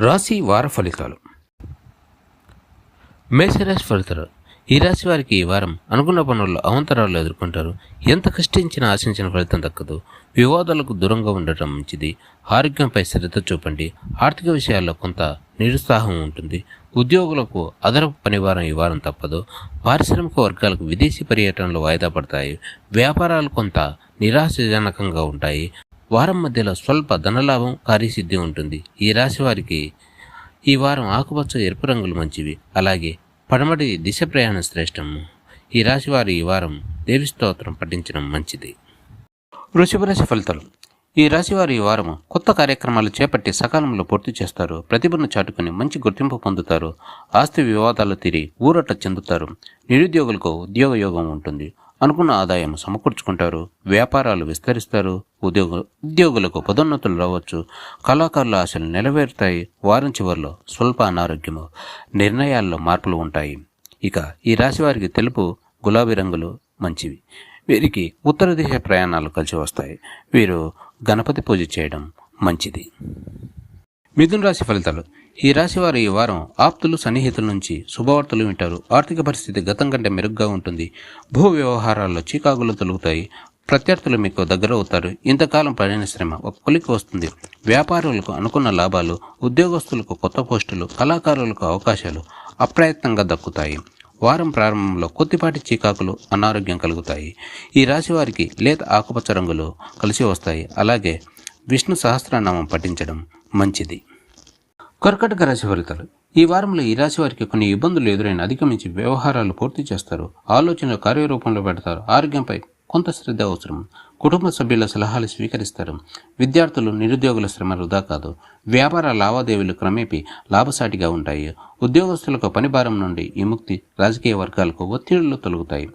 రాశి వార ఫలితాలు. మేషరాశి ఫలితాలు. ఈ రాశి వారికి ఈ వారం అనుకున్న పనుల్లో అవంతరాలు ఎదుర్కొంటారు. ఎంత కష్టించినా ఆశించిన ఫలితం దక్కదు. వివాదాలకు దూరంగా ఉండటం మంచిది. ఆరోగ్యంపై శ్రద్ధ చూపండి. ఆర్థిక విషయాల్లో కొంత నిరుత్సాహం ఉంటుంది. ఉద్యోగులకు అదనపు పనివారం ఈ వారం తప్పదు. పారిశ్రామిక వర్గాలకు విదేశీ పర్యటనలు వాయిదా పడతాయి. వ్యాపారాలు కొంత నిరాశజనకంగా ఉంటాయి. వారం మధ్యలో స్వల్ప ధనలాభం కార్యసిద్ధి ఉంటుంది. ఈ రాశి వారికి ఈ వారం ఆకుపచ్చ ఎరుపు రంగులు మంచివి. అలాగే పడమటి దిశ ప్రయాణం శ్రేష్టము ఈ రాశి వారు ఈ వారం దేవి స్తోత్రం పఠించడం మంచిది. వృషభ రాశి ఫలితాలు. ఈ రాశి వారు ఈ వారం కొత్త కార్యక్రమాలు చేపట్టి సకాలంలో పూర్తి చేస్తారు. ప్రతిభను చాటుకుని మంచి గుర్తింపు పొందుతారు. ఆస్తి వివాదాలు తీరి ఊరట చెందుతారు. నిరుద్యోగులకు ఉద్యోగ యోగం ఉంటుంది. అనుకున్న ఆదాయం సమకూర్చుకుంటారు. వ్యాపారాలు విస్తరిస్తారు. ఉద్యోగ ఉద్యోగులకు పదోన్నతులు రావచ్చు. కళాకారుల ఆశలు నెరవేరుతాయి. వారం చివరిలో స్వల్ప అనారోగ్యము నిర్ణయాల్లో మార్పులు ఉంటాయి. ఇక ఈ రాశి వారికి తెలుపు గులాబీ రంగులు మంచివి. వీరికి ఉత్తర దిశ ప్రయాణాలు కలిసి వస్తాయి. వీరు గణపతి పూజ చేయడం మంచిది. మిథున రాశి ఫలితాలు. ఈ రాశి వారు ఈ వారం ఆప్తులు సన్నిహితుల నుంచి శుభవార్తలు వింటారు. ఆర్థిక పరిస్థితి గతం కంటే మెరుగ్గా ఉంటుంది. భూ వ్యవహారాల్లో చీకాకులు తొలుగుతాయి. ప్రత్యర్థులు మీకు దగ్గర అవుతారు. ఇంతకాలం పడిన శ్రమ ఒక కొలికి వస్తుంది. వ్యాపారులకు అనుకున్న లాభాలు ఉద్యోగస్తులకు కొత్త పోస్టులు కళాకారులకు అవకాశాలు అప్రయత్నంగా దక్కుతాయి. వారం ప్రారంభంలో కొద్దిపాటి చీకాకులు అనారోగ్యం కలుగుతాయి. ఈ రాశి వారికి లేత ఆకుపచ్చ రంగులు కలిసి వస్తాయి. అలాగే విష్ణు సహస్రనామం పఠించడం మంచిది. కర్కటక రాశి ఫలితాలు. ఈ వారంలో ఈ రాశి వారికి కొన్ని ఇబ్బందులు ఎదురైన అధిగమించి వ్యవహారాలు పూర్తి చేస్తారు. ఆలోచనలు కార్యరూపంలో పెడతారు. ఆరోగ్యంపై కొంత శ్రద్ధ అవసరం. కుటుంబ సభ్యుల సలహాలు స్వీకరిస్తారు. విద్యార్థులు నిరుద్యోగుల శ్రమ వృధా కాదు. వ్యాపార లావాదేవీలు క్రమేపీ లాభసాటిగా ఉంటాయి. ఉద్యోగస్తులకు పనిభారం నుండి విముక్తి రాజకీయ వర్గాలకు ఒత్తిడులు తొలగుతాయి.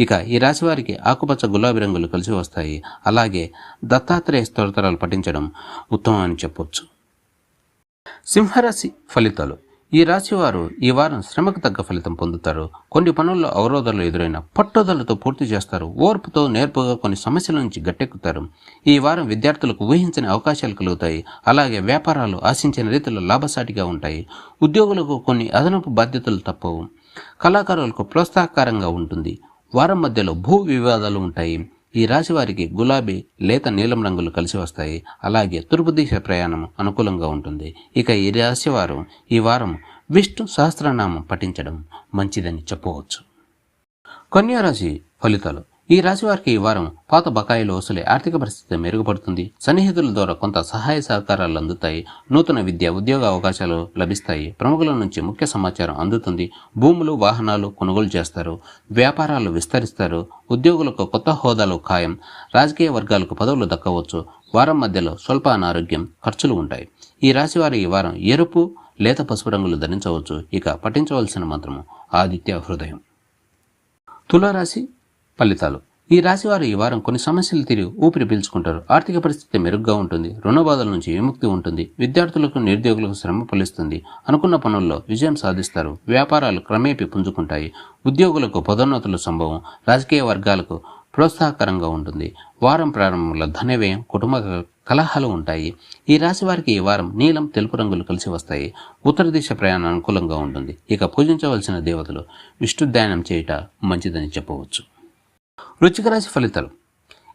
ఇక ఈ రాశి వారికి ఆకుపచ్చ గులాబీ రంగులు కలిసి వస్తాయి. అలాగే దత్తాత్రేయ స్తోత్రాలు పఠించడం ఉత్తమం అని చెప్పొచ్చు. సింహరాశి ఫలితాలు. ఈ రాశి వారు ఈ వారం శ్రమకు తగ్గ ఫలితం పొందుతారు. కొన్ని పనుల్లో అవరోధాలు ఎదురైన పట్టుదలతో పూర్తి చేస్తారు. ఓర్పుతో నేర్పుగా కొన్ని సమస్యల నుంచి గట్టెక్కుతారు. ఈ వారం విద్యార్థులకు ఊహించని అవకాశాలు కలుగుతాయి. అలాగే వ్యాపారాలు ఆశించిన రీతిలో లాభసాటిగా ఉంటాయి. ఉద్యోగులకు కొన్ని అదనపు బాధ్యతలు తప్పవు. కళాకారులకు ప్రోత్సాహకరంగా ఉంటుంది. వారం మధ్యలో భూ వివాదాలు ఉంటాయి. ఈ రాశి వారికి గులాబీ లేత నీలం రంగులు కలిసి వస్తాయి. అలాగే తూర్పు దిశ ప్రయాణం అనుకూలంగా ఉంటుంది. ఇక ఈ రాశి వారు ఈ వారం విష్ణు సహస్రనామం పఠించడం మంచిదని చెప్పవచ్చు కన్యారాశి ఫలితాలు. ఈ రాశి వారికి ఈ వారం పాత బకాయిలు వసూలే ఆర్థిక పరిస్థితి మెరుగుపడుతుంది. సన్నిహితుల ద్వారా కొంత సహాయ సహకారాలు అందుతాయి. నూతన విద్య ఉద్యోగ అవకాశాలు లభిస్తాయి. ప్రముఖుల నుంచి ముఖ్య సమాచారం అందుతుంది. భూములు వాహనాలు కొనుగోలు చేస్తారు. వ్యాపారాలు విస్తరిస్తారు. ఉద్యోగులకు కొత్త హోదాలు ఖాయం. రాజకీయ వర్గాలకు పదవులు దక్కవచ్చు. వారం మధ్యలో స్వల్ప అనారోగ్యం ఖర్చులు ఉంటాయి. ఈ రాశి వారి ఈ వారం ఎరుపు లేత పసుపు రంగులు ధరించవచ్చు. ఇక పఠించవలసిన మంత్రము ఆదిత్య హృదయం. తులారాశి ఫలితాలు. ఈ రాశివారు ఈ వారం కొన్ని సమస్యలు తిరిగి ఊపిరి పీల్చుకుంటారు. ఆర్థిక పరిస్థితి మెరుగ్గా ఉంటుంది. రుణబాధల నుంచి విముక్తి ఉంటుంది. విద్యార్థులకు నిరుద్యోగులకు శ్రమ ఫలిస్తుంది. అనుకున్న పనుల్లో విజయం సాధిస్తారు. వ్యాపారాలు క్రమేపీ పుంజుకుంటాయి. ఉద్యోగులకు పదోన్నతుల సంభవం. రాజకీయ వర్గాలకు ప్రోత్సాహకరంగా ఉంటుంది. వారం ప్రారంభంలో ధన వ్యయం కుటుంబ కలహాలు ఉంటాయి. ఈ రాశి వారికి ఈ వారం నీలం తెలుపు రంగులు కలిసి వస్తాయి. ఉత్తర దిశ ప్రయాణం అనుకూలంగా ఉంటుంది. ఇక పూజించవలసిన దేవతలు విష్ణుధ్యానం చేయుట మంచిదని చెప్పవచ్చు. వృచ్చిక రాశి ఫలితాలు.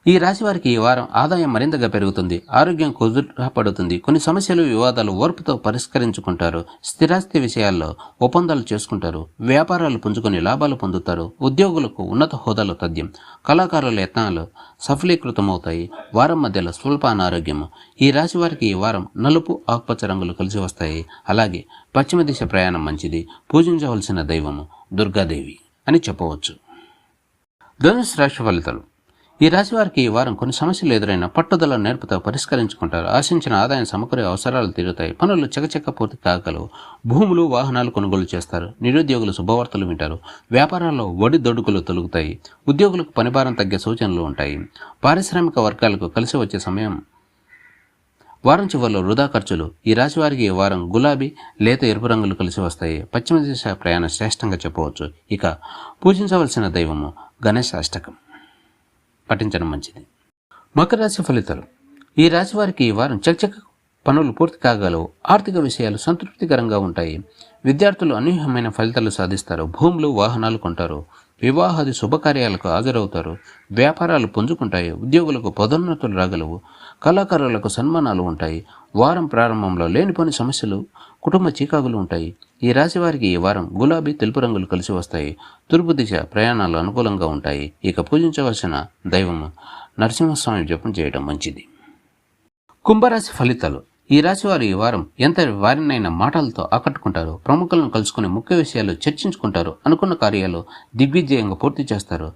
ఈ రాశి వారికి ఈ వారం ఆదాయం మరింతగా పెరుగుతుంది ఆరోగ్యం కుదురపడుతుంది కొన్ని సమస్యలు వివాదాలు ఓర్పుతో పరిష్కరించుకుంటారు. స్థిరాస్తి విషయాల్లో ఒప్పందాలు చేసుకుంటారు. వ్యాపారాలు పుంజుకొని లాభాలు పొందుతారు. ఉద్యోగులకు ఉన్నత హోదాలు తథ్యం. కళాకారుల యత్నాలు సఫలీకృతమవుతాయి. వారం మధ్యలో స్వల్ప అనారోగ్యము ఈ రాశి వారికి ఈ వారం నలుపు ఆకుపచ్చ రంగులు కలిసి వస్తాయి. అలాగే పశ్చిమ దిశ ప్రయాణం మంచిది. పూజించవలసిన దైవము దుర్గాదేవి అని చెప్పవచ్చు. ధనుసు రాశి ఫలితాలు. ఈ రాశి వారికి ఈ వారం కొన్ని సమస్యలు ఎదురైన పట్టుదల నేర్పుతో పరిష్కరించుకుంటారు. ఆశించిన ఆదాయం సమకూరే అవసరాలు తీరుతాయి. పనులు చకచక పూర్తి కాగలవు భూములు వాహనాలు కొనుగోలు చేస్తారు. నిరుద్యోగులు శుభవార్తలు వింటారు. వ్యాపారాల్లో వడి దొడుకులు తొలుగుతాయి. ఉద్యోగులకు పనిభారం తగ్గే సూచనలు ఉంటాయి. పారిశ్రామిక వర్గాలకు కలిసి వచ్చే సమయం వారం చివరిలో వృధా ఖర్చులు. ఈ రాశి వారికి వారం గులాబీ లేత ఎరుపు రంగులు కలిసి వస్తాయి. పశ్చిమ దిశ ప్రయాణం శ్రేష్టంగా చెప్పవచ్చు. ఇక పూజించవలసిన దైవము గణేష్ అష్టకం పఠించడం మంచిది. మకర రాశి ఫలితాలు. ఈ రాశి వారికి ఈ వారం చకచక పనులు పూర్తి కాగలవు. ఆర్థిక విషయాలు సంతృప్తికరంగా ఉంటాయి. విద్యార్థులు అనూహ్యమైన ఫలితాలు సాధిస్తారు. భూములు వాహనాలు కొంటారు. వివాహాది శుభకార్యాలకు హాజరవుతారు. వ్యాపారాలు పుంజుకుంటాయి. ఉద్యోగులకు పదోన్నతులు రాగలవు. కళాకారులకు సన్మానాలు ఉంటాయి. వారం ప్రారంభంలో లేనిపోని సమస్యలు కుటుంబ చీకాకులు ఉంటాయి. ఈ రాశి వారికి ఈ వారం గులాబీ తెలుపు రంగులు కలిసి వస్తాయి. తూర్పు దిశ ప్రయాణాలు అనుకూలంగా ఉంటాయి. ఇక పూజించవలసిన దైవము నరసింహస్వామి జపం చేయడం మంచిది. కుంభరాశి ఫలితాలు. ఈ రాశి వారు ఈ వారం ఎంత వారినైనా మాటలతో ఆకట్టుకుంటారు ప్రముఖులను కలుసుకుని ముఖ్య విషయాలు చర్చించుకుంటారు అనుకున్న కార్యాలు దిగ్విజయంగా పూర్తి చేస్తారు.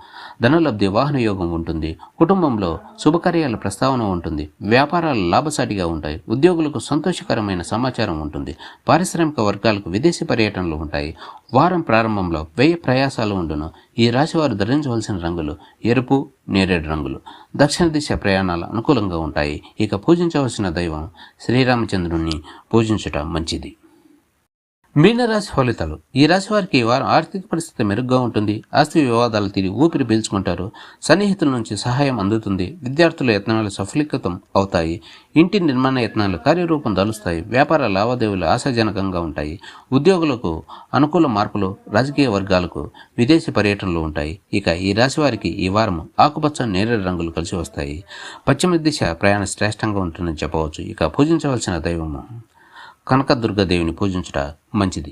ధనలబ్ధి వాహన యోగం ఉంటుంది కుటుంబంలో శుభకార్యాల ప్రస్తావన ఉంటుంది వ్యాపారాలు లాభసాటిగా ఉంటాయి ఉద్యోగులకు సంతోషకరమైన సమాచారం ఉంటుంది పారిశ్రామిక వర్గాలకు విదేశీ పర్యటనలు ఉంటాయి వారం ప్రారంభంలో వ్యయ ప్రయాసాలు ఉండును. ఈ రాశివారు ధరించవలసిన రంగులు ఎరుపు నేరేడు రంగులు. దక్షిణ దిశ ప్రయాణాలు అనుకూలంగా ఉంటాయి. ఇక పూజించవలసిన దైవం శ్రీరామచంద్రుణ్ణి పూజించుట మంచిది. మీనరాశి ఫలితాలు. ఈ రాశి వారికి వారం ఆర్థిక పరిస్థితి మెరుగ్గా ఉంటుంది. ఆస్తి వివాదాలు తిరిగి ఊపిరి పీల్చుకుంటారు. సన్నిహితుల నుంచి సహాయం అందుతుంది. విద్యార్థుల యత్నాలు సఫలీకృతం అవుతాయి. ఇంటి నిర్మాణ యత్నాలు కార్యరూపం దాలుస్తాయి వ్యాపార లావాదేవీలు ఆశాజనకంగా ఉంటాయి. ఉద్యోగులకు అనుకూల మార్పులు రాజకీయ వర్గాలకు విదేశీ పర్యటనలు ఉంటాయి. ఇక ఈ రాశి వారికి ఈ వారం ఆకుపచ్చ నేరేడు రంగులు కలిసి వస్తాయి. పశ్చిమ దిశ ప్రయాణ శ్రేష్టంగా ఉంటుందని చెప్పవచ్చు. ఇక పూజించవలసిన దైవము. కనకదుర్గదేవిని పూజించుట మంచిది.